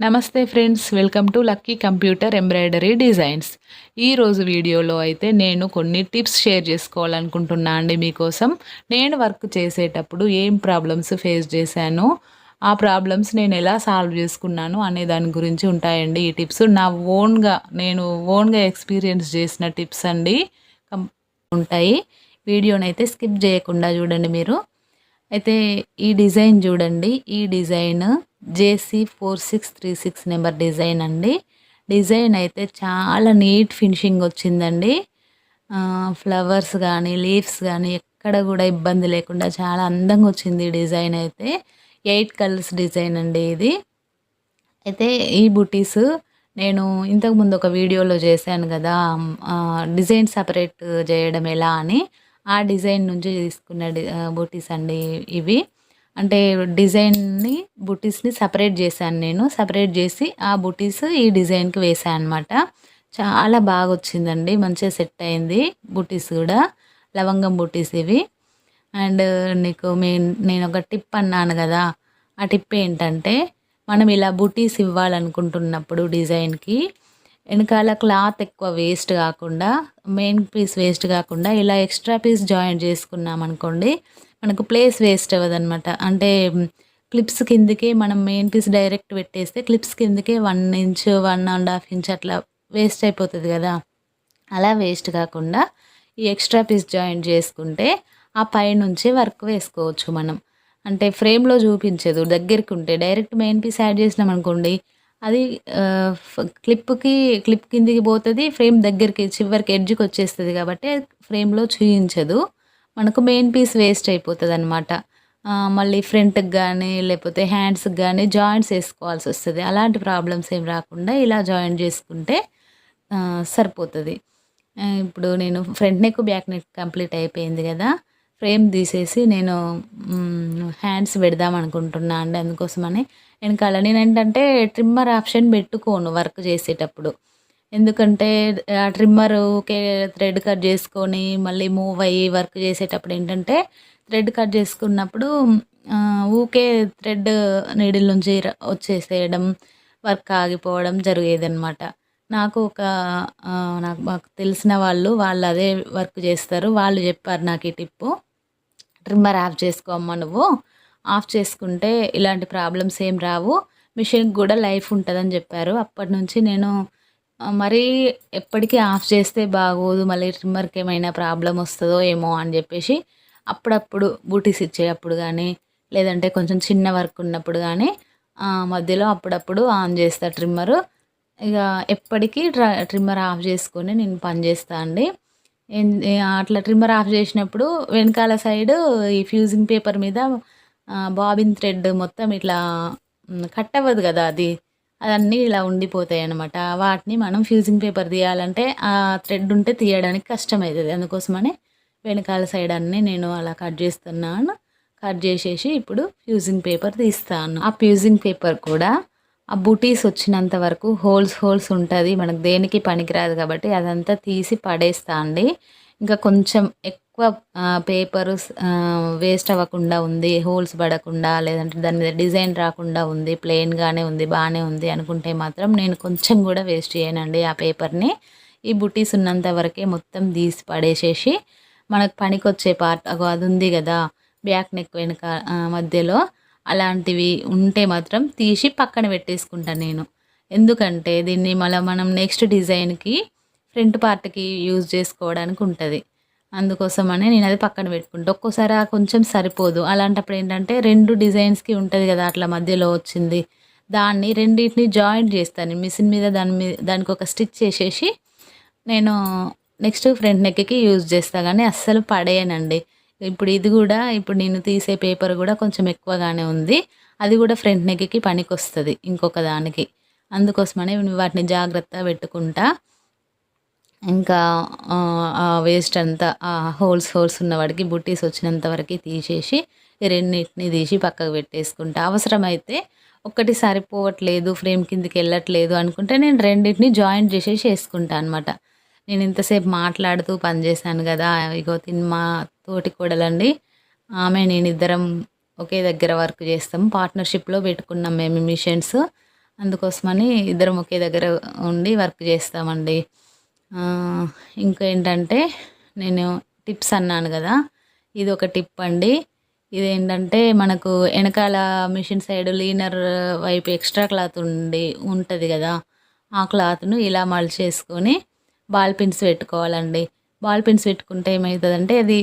నమస్తే friends welcome to lucky computer embroidery designs. ఈరోజు వీడియోలో అయితే నేను కొన్ని టిప్స్ షేర్ చేసుకోవాలనుకుంటున్నా అండి మీకోసం. నేను వర్క్ చేసేటప్పుడు ఏం ప్రాబ్లమ్స్ ఫేస్ చేశాను ఆ ప్రాబ్లమ్స్ నేను ఎలా సాల్వ్ చేసుకున్నాను అనే దాని గురించి ఉంటాయండి ఈ టిప్స్. నా ఓన్గా నేను ఓన్గా ఎక్స్పీరియన్స్ చేసిన టిప్స్ అండి. కం- ఉంటాయి. వీడియోనైతే స్కిప్ చేయకుండా చూడండి మీరు. అయితే ఈ డిజైన్ చూడండి. ఈ design JC four six three six number design అండి. డిజైన్ అయితే చాలా నీట్ ఫినిషింగ్ వచ్చిందండి. ఫ్లవర్స్ కానీ లీవ్స్ కానీ ఎక్కడ కూడా ఇబ్బంది లేకుండా చాలా అందంగా వచ్చింది డిజైన్ అయితే. ఎయిట్ కలర్స్ డిజైన్ అండి ఇది. అయితే ఈ బుటీస్ నేను ఇంతకుముందు ఒక వీడియోలో చేశాను కదా డిజైన్ సపరేట్ చేయడం ఎలా అని. ఆ డిజైన్ నుంచి తీసుకున్న డి బుటీస్ అండి ఇవి. అంటే డిజైన్ని బుటీస్ని సపరేట్ చేశాను నేను. సపరేట్ చేసి ఆ బుటీస్ ఈ డిజైన్కి వేసాను అనమాట చాలా బాగా వచ్చిందండి మంచిగా సెట్ అయింది బుటీస్ కూడా. లవంగం బుటీస్ ఇవి. అండ్ నీకు మీ నేను ఒక టిప్ అన్నాను కదా. ఆ టిప్ ఏంటంటే మనం ఇలా బుటీస్ ఇవ్వాలనుకుంటున్నప్పుడు డిజైన్కి వెనకాల క్లాత్ ఎక్కువ వేస్ట్ కాకుండా మెయిన్ పీస్ వేస్ట్ కాకుండా ఇలా ఎక్స్ట్రా పీస్ జాయింట్ చేసుకున్నాం అనుకోండి మనకు ప్లేస్ వేస్ట్ అవ్వదన్నమాట. అంటే క్లిప్స్ కిందకే మనం మెయిన్ పీస్ డైరెక్ట్ పెట్టేస్తే క్లిప్స్ కిందకే one inch one and half inch అట్లా వేస్ట్ అయిపోతుంది కదా. అలా వేస్ట్ కాకుండా ఈ ఎక్స్ట్రా పీస్ జాయింట్ చేసుకుంటే ఆ పైనుంచి వర్క్ వేసుకోవచ్చు మనం. అంటే ఫ్రేమ్లో చూపించదు. దగ్గరికి ఉంటే డైరెక్ట్ మెయిన్ పీస్ యాడ్ చేసినాం అనుకోండి అది క్లిప్కి క్లిప్ కిందికి పోతుంది ఫ్రేమ్ దగ్గరికి చివరికి ఎడ్జ్కి వచ్చేస్తుంది కాబట్టి ఫ్రేమ్లో చూయించదు. మనకు మెయిన్ పీస్ వేస్ట్ అయిపోతుంది అనమాట మళ్ళీ ఫ్రంట్కి కానీ లేకపోతే హ్యాండ్స్కి కానీ జాయింట్స్ వేసుకోవాల్సి వస్తుంది. అలాంటి ప్రాబ్లమ్స్ ఏం రాకుండా ఇలా జాయింట్ చేసుకుంటే సరిపోతుంది. ఇప్పుడు నేను front neck back neck complete అయిపోయింది కదా ఫ్రేమ్ తీసేసి నేను హ్యాండ్స్ పెడదాం అనుకుంటున్నా అండి. అందుకోసమని. వెనకాల నేను ఏంటంటే ట్రిమ్మర్ ఆప్షన్ పెట్టుకోను వర్క్ చేసేటప్పుడు. ఎందుకంటే ఆ ట్రిమ్మర్ ఊకే థ్రెడ్ కట్ చేసుకొని మళ్ళీ మూవ్ అయ్యి వర్క్ చేసేటప్పుడు ఏంటంటే థ్రెడ్ కట్ చేసుకున్నప్పుడు ఊకే థ్రెడ్ నీడిల్ నుంచి వచ్చేసేయడం వర్క్ ఆగిపోవడం జరిగేదన్నమాట. నాకు ఒక నాకు మాకు తెలిసిన వాళ్ళు వాళ్ళు అదే వర్క్ చేస్తారు. వాళ్ళు చెప్పారు నాకు ఈ టిప్పు. ట్రిమ్మర్ ఆఫ్ చేసుకోమ్మా నువ్వు. ఆఫ్ చేసుకుంటే ఇలాంటి ప్రాబ్లమ్స్ ఏం రావు. మిషన్కి కూడా లైఫ్ ఉంటుందని చెప్పారు. అప్పటి నుంచి నేను మరీ ఎప్పటికీ ఆఫ్ చేస్తే బాగోదు మళ్ళీ ట్రిమ్మర్కి ఏమైనా ప్రాబ్లం వస్తుందో ఏమో అని చెప్పేసి అప్పుడప్పుడు బూటీస్ ఇచ్చేటప్పుడు కానీ లేదంటే కొంచెం చిన్న వర్క్ ఉన్నప్పుడు కానీ మధ్యలో అప్పుడప్పుడు ఆన్ చేస్తా ట్రిమ్మరు. ఇక ఎప్పటికీ ట్ర ట్రిమ్మర్ ఆఫ్ చేసుకొని నేను పని చేస్తా అండి. అట్లా ట్రిమ్మర్ ఆఫ్ చేసినప్పుడు వెనకాల సైడ్ ఈ ఫ్యూజింగ్ పేపర్ మీద బాబిన్ థ్రెడ్ మొత్తం ఇట్లా కట్ అవ్వదు కదా అది. అవన్నీ ఇలా ఉండిపోతాయి అన్నమాట. వాటిని మనం ఫ్యూజింగ్ పేపర్ తీయాలంటే ఆ థ్రెడ్ ఉంటే తీయడానికి కష్టమవుతుంది అందుకోసమని వెనకాల సైడ్ అన్నీ నేను అలా కట్ చేస్తున్నాను. కట్ చేసేసి ఇప్పుడు ఫ్యూజింగ్ పేపర్ తీస్తాను. ఆ ఫ్యూజింగ్ పేపర్ కూడా ఆ బుటీస్ వచ్చినంత వరకు హోల్స్ హోల్స్ ఉంటుంది. మనకు దేనికి పనికిరాదు కాబట్టి అదంతా తీసి పడేస్తా అండి. ఇంకా కొంచెం ఎక్కువ పేపర్ వేస్ట్ అవ్వకుండా ఉంది హోల్స్ పడకుండా లేదంటే దాని మీద డిజైన్ రాకుండా ఉంది ప్లెయిన్గానే ఉంది బాగానే ఉంది అనుకుంటే మాత్రం నేను కొంచెం కూడా వేస్ట్ చేయనండి ఆ పేపర్ని ఈ బుటీస్ ఉన్నంత వరకే మొత్తం తీసి పడేసేసి మనకు పనికొచ్చే పార్ట్ అది ఉంది కదా బ్యాక్ నెక్ వెనుక మధ్యలో అలాంటివి ఉంటే మాత్రం తీసి పక్కన పెట్టేసుకుంటాను నేను. ఎందుకంటే దీన్ని మళ్ళీ మనం నెక్స్ట్ డిజైన్కి ఫ్రంట్ పార్ట్కి యూజ్ చేసుకోవడానికి ఉంటుంది. అందుకోసమని నేను అది పక్కన పెట్టుకుంటా. ఒక్కోసారి ఆ కొంచెం సరిపోదు. అలాంటప్పుడు ఏంటంటే రెండు డిజైన్స్కి ఉంటుంది కదా అట్లా మధ్యలో వచ్చింది. దాన్ని రెండింటిని జాయింట్ చేస్తాను మిషన్ మీద దాని మీద దానికి ఒక స్టిచ్ చేసేసి నేను నెక్స్ట్ ఫ్రంట్ నెక్కి యూజ్ చేస్తా. కానీ అస్సలు పడేయనండి. ఇప్పుడు ఇది కూడా ఇప్పుడు నేను తీసే పేపర్ కూడా కొంచెం ఎక్కువగానే ఉంది. అది కూడా ఫ్రంట్ నెక్కి పనికి వస్తుంది ఇంకొక దానికి. అందుకోసమని వాటిని జాగ్రత్త పెట్టుకుంటా. ఇంకా ఆ, వేస్ట్ అంతా ఆ హోల్స్ హోల్స్ ఉన్నవాడికి బుట్టీస్ వచ్చినంత వరకు తీసేసి రెండింటిని తీసి పక్కకు పెట్టేసుకుంటా. అవసరమైతే ఒక్కటి సరిపోవట్లేదు ఫ్రేమ్ కిందికి వెళ్ళట్లేదు అనుకుంటే నేను రెండింటిని జాయింట్ చేసేసి వేసుకుంటా అనమాట నేను ఇంతసేపు మాట్లాడుతూ పని చేశాను కదా ఇగో తిన్ మా తోటి కూడలండి. ఆమె నేను ఇద్దరం ఒకే దగ్గర వర్క్ చేస్తాం. పార్ట్నర్షిప్లో పెట్టుకున్నాం మేము మిషన్స్ అందుకోసమని ఇద్దరం ఒకే దగ్గర ఉండి వర్క్ చేస్తామండి. ఇంకా ఏంటంటే నేను టిప్స్ అన్నాను కదా. ఇది ఒక టిప్ అండి. ఇదేంటంటే మనకు వెనకాల మిషన్ సైడ్ లీనర్ వైపు ఎక్స్ట్రా క్లాత్ ఉండి ఉంటుంది కదా. ఆ క్లాత్ను ఇలా మలిచేసుకొని బాల్ పిన్స్ పెట్టుకోవాలండి. బాల్ పిన్స్ పెట్టుకుంటే ఏమవుతుందంటే అది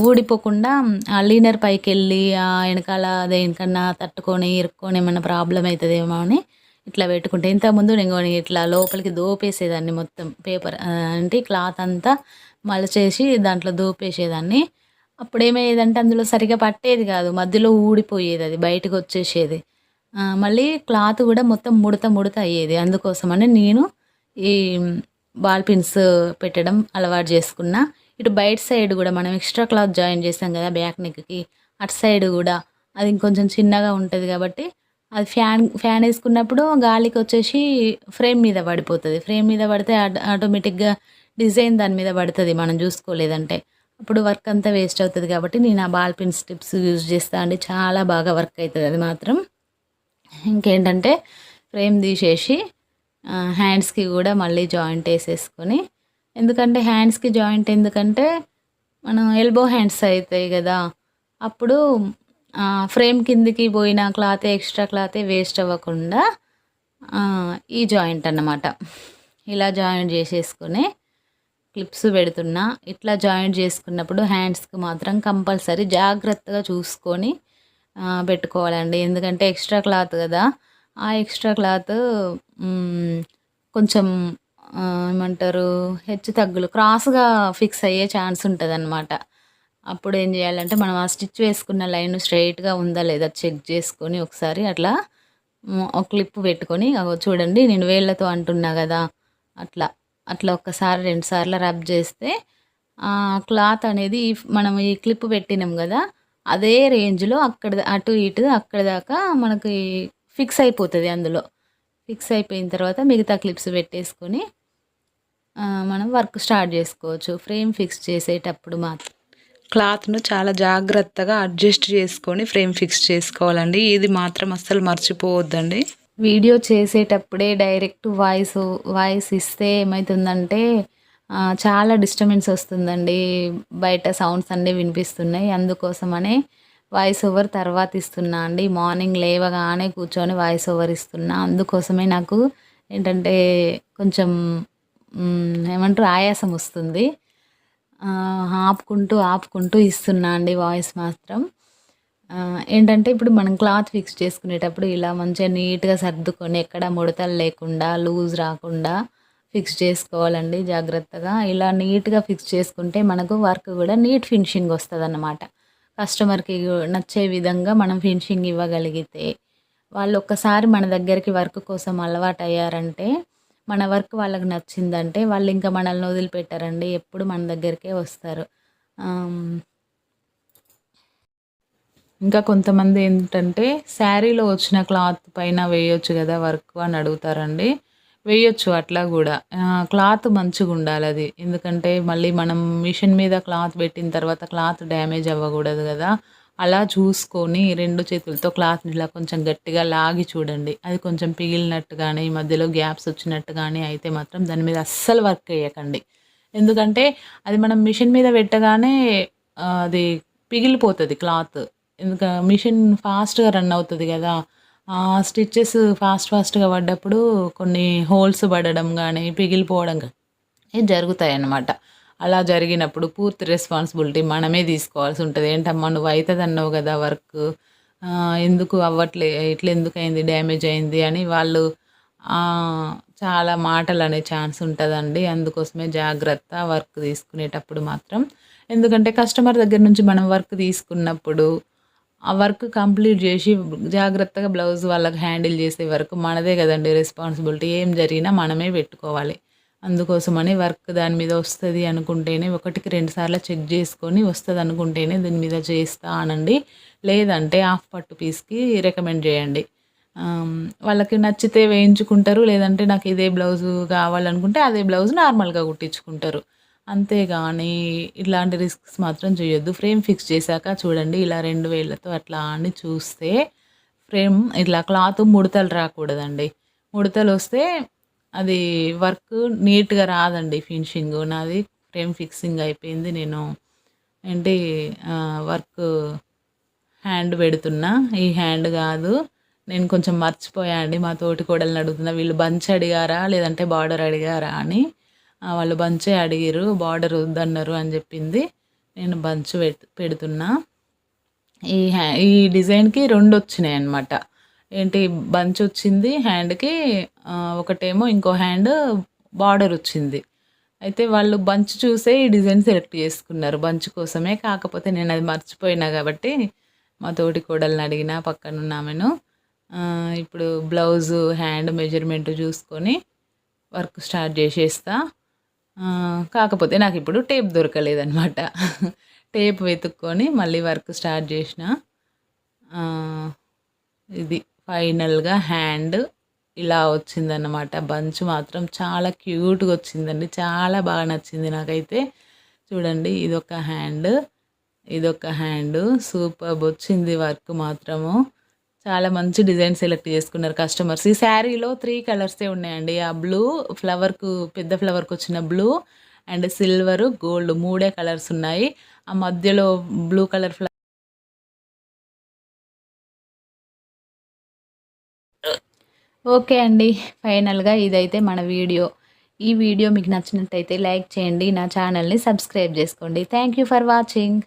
ఊడిపోకుండా ఆ లీనర్ పైకి వెళ్ళి ఆ వెనకాల దేనికన్నా తట్టుకొని ఇరుక్కొని ఏమైనా ప్రాబ్లం అవుతుందేమో అని ఇట్లా పెట్టుకుంటే ఇంతకుముందు నేను ఇట్లా లోపలికి దోపేసేదాన్ని మొత్తం పేపర్ అంటే క్లాత్ అంతా మలచేసి దాంట్లో దోపేసేదాన్ని. అప్పుడు ఏమయ్యేదంటే అందులో సరిగా పట్టేది కాదు మధ్యలో ఊడిపోయేది అది బయటకు వచ్చేసేది. మళ్ళీ క్లాత్ కూడా మొత్తం ముడత ముడత అయ్యేది. అందుకోసమని నేను ఈ బాల్ పిన్స్ పెట్టడం అలవాటు చేసుకున్నా. ఇటు బయట సైడ్ కూడా మనం ఎక్స్ట్రా క్లాత్ జాయిన్ చేసాం కదా బ్యాక్ నెక్కి అటు సైడ్ కూడా. అది ఇంకొంచెం చిన్నగా ఉంటుంది కాబట్టి అది ఫ్యాన్ ఫ్యాన్ వేసుకున్నప్పుడు గాలికి వచ్చేసి ఫ్రేమ్ మీద పడిపోతుంది. ఫ్రేమ్ మీద పడితే ఆటోమేటిక్గా డిజైన్ దాని మీద పడుతుంది మనం చూసుకోలేదంటే. అప్పుడు వర్క్ అంతా వేస్ట్ అవుతుంది కాబట్టి నేను ఆ బాల్ పిన్ స్టిప్స్ యూజ్ చేస్తా అండి. చాలా బాగా వర్క్ అవుతుంది అది మాత్రం. ఇంకేంటంటే ఫ్రేమ్ తీసేసి హ్యాండ్స్కి కూడా మళ్ళీ జాయింట్ వేసేసుకొని ఎందుకంటే హ్యాండ్స్కి జాయింట్ ఎందుకంటే మనం ఎల్బో హ్యాండ్స్ అవుతాయి కదా. అప్పుడు ఫ్రేమ్ కిందికి పోయిన క్లాతే ఎక్స్ట్రా క్లాతే వేస్ట్ అవ్వకుండా ఈ జాయింట్ అన్నమాట. ఇలా జాయింట్ చేసేసుకొని క్లిప్స్ పెడుతున్నా. ఇట్లా జాయింట్ చేసుకున్నప్పుడు హ్యాండ్స్కి మాత్రం కంపల్సరీ జాగ్రత్తగా చూసుకొని పెట్టుకోవాలండి. ఎందుకంటే ఎక్స్ట్రా క్లాత్ కదా. ఆ ఎక్స్ట్రా క్లాత్ కొంచెం ఏమంటారు హెచ్చు తగ్గులు క్రాస్గా ఫిక్స్ అయ్యే ఛాన్స్ ఉంటుంది అన్నమాట అప్పుడు ఏం చేయాలంటే మనం ఆ స్టిచ్ వేసుకున్న లైన్ స్ట్రైట్గా ఉందా లేదా చెక్ చేసుకొని ఒకసారి అట్లా ఒక క్లిప్ పెట్టుకొని చూడండి నేను వేళ్ళతో అంటున్నా కదా అట్లా అట్లా ఒక్కసారి రెండు సార్లు రబ్ చేస్తే క్లాత్ అనేది మనం ఈ క్లిప్ పెట్టినాం కదా అదే రేంజ్లో అక్కడ అటు ఇటు అక్కడ దాకా మనకి ఫిక్స్ అయిపోతుంది అందులో. ఫిక్స్ అయిపోయిన తర్వాత మిగతా క్లిప్స్ పెట్టేసుకొని మనం వర్క్ స్టార్ట్ చేసుకోవచ్చు. ఫ్రేమ్ ఫిక్స్ చేసేటప్పుడు మాత్రం. క్లాత్ను చాలా జాగ్రత్తగా అడ్జస్ట్ చేసుకొని ఫ్రేమ్ ఫిక్స్ చేసుకోవాలండి. ఇది మాత్రం అస్సలు మర్చిపోవద్దండి. వీడియో చేసేటప్పుడే డైరెక్ట్ వాయిస్ వాయిస్ ఇస్తే ఏమవుతుందంటే చాలా డిస్టర్బెన్స్ వస్తుందండి. బయట సౌండ్స్ అన్నీ వినిపిస్తున్నాయి. అందుకోసమనే వాయిస్ ఓవర్ తర్వాత ఇస్తున్నా అండి. మార్నింగ్ లేవగానే కూర్చొని వాయిస్ ఓవర్ ఇస్తున్నా. అందుకోసమే నాకు ఏంటంటే కొంచెం ఏమంటారు ఆయాసం వస్తుంది. ఆపుకుంటూ ఆపుకుంటూ ఇస్తున్నా అండి వాయిస్ మాత్రం. ఏంటంటే ఇప్పుడు మనం క్లాత్ ఫిక్స్ చేసుకునేటప్పుడు ఇలా మంచిగా నీట్గా సర్దుకొని ఎక్కడ ముడతలు లేకుండా లూజ్ రాకుండా ఫిక్స్ చేసుకోవాలండి జాగ్రత్తగా. ఇలా నీట్గా ఫిక్స్ చేసుకుంటే మనకు వర్క్ కూడా నీట్ ఫినిషింగ్ వస్తుంది అన్నమాట కస్టమర్కి నచ్చే విధంగా మనం ఫినిషింగ్ ఇవ్వగలిగితే వాళ్ళు ఒక్కసారి మన దగ్గరికి వర్క్ కోసం అలవాటు అయ్యారంటే మన వర్క్ వాళ్ళకి నచ్చిందంటే వాళ్ళు ఇంకా మనల్ని వదిలిపెట్టారండి. ఎప్పుడు మన దగ్గరికే వస్తారు. ఇంకా కొంతమంది ఏంటంటే శారీలో వచ్చిన క్లాత్ పైన వేయొచ్చు కదా వర్క్ అని అడుగుతారండి. వేయొచ్చు అట్లా కూడా. క్లాత్ మంచిగా ఉండాలి అది. ఎందుకంటే మళ్ళీ మనం మిషన్ మీద క్లాత్ పెట్టిన తర్వాత క్లాత్ డ్యామేజ్ అవ్వకూడదు కదా. అలా చూసుకొని రెండు చేతులతో క్లాత్ని ఇలా కొంచెం గట్టిగా లాగి చూడండి. అది కొంచెం పిగిలినట్టు కానీ మధ్యలో గ్యాప్స్ వచ్చినట్టు కానీ అయితే మాత్రం దాని మీద అస్సలు వర్క్ వేయకండి ఎందుకంటే అది మనం మిషన్ మీద పెట్టగానే అది పిగిలిపోతుంది క్లాత్. ఎందుక మిషన్ ఫాస్ట్గా రన్ అవుతుంది కదా. ఆ స్టిచ్చెస్ ఫాస్ట్ ఫాస్ట్గా పడ్డప్పుడు కొన్ని హోల్స్ పడడం కానీ పిగిలిపోవడం కానీ జరుగుతాయి అన్నమాట అలా జరిగినప్పుడు పూర్తి రెస్పాన్సిబిలిటీ మనమే తీసుకోవాల్సి ఉంటుంది. ఏంటమ్మా నువ్వు అవుతుంది అన్నావు కదా వర్క్ ఎందుకు అవ్వట్లే ఇట్లా ఎందుకు అయింది డ్యామేజ్ అయింది అని వాళ్ళు చాలా మాటలు అనే ఛాన్స్ ఉంటుందండి. అందుకోసమే జాగ్రత్త వర్క్ తీసుకునేటప్పుడు మాత్రం. ఎందుకంటే కస్టమర్ దగ్గర నుంచి మనం వర్క్ తీసుకున్నప్పుడు ఆ వర్క్ కంప్లీట్ చేసి జాగ్రత్తగా బ్లౌజ్ వాళ్ళకి హ్యాండిల్ చేసే వరకు మనదే కదండి రెస్పాన్సిబిలిటీ ఏం జరిగినా మనమే పెట్టుకోవాలి. అందుకోసమని వర్క్ దాని మీద వస్తుంది అనుకుంటేనే ఒకటికి రెండు సార్లు చెక్ చేసుకొని వస్తుంది అనుకుంటేనే దీని మీద చేస్తా అనండి లేదంటే హాఫ్ పట్టు పీస్కి రికమెండ్ చేయండి. వాళ్ళకి నచ్చితే వేయించుకుంటారు లేదంటే నాకు ఇదే బ్లౌజు కావాలనుకుంటే అదే బ్లౌజ్ నార్మల్గా కుట్టించుకుంటారు. అంతేగాని ఇలాంటి రిస్క్స్ మాత్రం చేయొద్దు. ఫ్రేమ్ ఫిక్స్ చేశాక చూడండి ఇలా రెండు వేళ్ళతో అట్లా అని చూస్తే ఫ్రేమ్ ఇట్లా క్లాత్ ముడతలు రాకూడదండి. ముడతలు వస్తే అది వర్క్ నీట్గా రాదండి ఫినిషింగ్. నాది ఫ్రేమ్ ఫిక్సింగ్ అయిపోయింది. నేను ఏంటి వర్క్ హ్యాండ్ పెడుతున్నా. ఈ హ్యాండ్ కాదు. నేను కొంచెం మర్చిపోయా అండి. మా తోటి కోడల్ని అడుగుతున్నా వీళ్ళు బంచ్ అడిగారా? లేదంటే బార్డర్ అడిగారా? అని. వాళ్ళు బంచే అడిగిరు బార్డర్ వద్దన్నారు అని చెప్పింది. నేను బంచ్ పెడుతున్నా. ఈ హ్యా ఈ డిజైన్కి రెండు వచ్చినాయి అనమాట ఏంటి బంచ్ వచ్చింది హ్యాండ్కి ఒకటేమో ఇంకో హ్యాండ్ బార్డర్ వచ్చింది. అయితే వాళ్ళు బంచ్ చూసే ఈ డిజైన్ సెలెక్ట్ చేసుకున్నారు. బంచ్ కోసమే కాకపోతే నేను అది మర్చిపోయినా కాబట్టి మా తోటి కోడల్ని అడిగిన పక్కన ఉన్నామెను ఇప్పుడు బ్లౌజు హ్యాండ్ మెజర్మెంట్ చూసుకొని వర్క్ స్టార్ట్ చేసేస్తా. కాకపోతే నాకు ఇప్పుడు టేప్ దొరకలేదనమాట టేప్ వెతుక్కొని మళ్ళీ వర్క్ స్టార్ట్ చేసిన ఇది ఫైనల్గా హ్యాండ్ ఇలా వచ్చిందన్నమాట. బంచ్ మాత్రం చాలా క్యూట్గా వచ్చిందండి. చాలా బాగా నచ్చింది నాకైతే. చూడండి ఇదొక హ్యాండ్. ఇదొక హ్యాండ్. సూపర్ వచ్చింది వర్క్ మాత్రము. చాలా మంచి డిజైన్ సెలెక్ట్ చేసుకున్నారు కస్టమర్స్. ఈ శారీలో త్రీ కలర్సే ఉన్నాయండి. ఆ బ్లూ ఫ్లవర్కు పెద్ద ఫ్లవర్కి వచ్చిన బ్లూ అండ్ సిల్వర్ గోల్డ్ మూడే కలర్స్ ఉన్నాయి. ఆ మధ్యలో బ్లూ కలర్ ఫ్లవర్ ఓకే అండి. ఫైనల్గా ఇదైతే మన వీడియో. ఈ వీడియో మీకు నచ్చినట్టయితే లైక్ చేయండి. నా ఛానల్ని సబ్స్క్రైబ్ చేసుకోండి. Thank you for watching.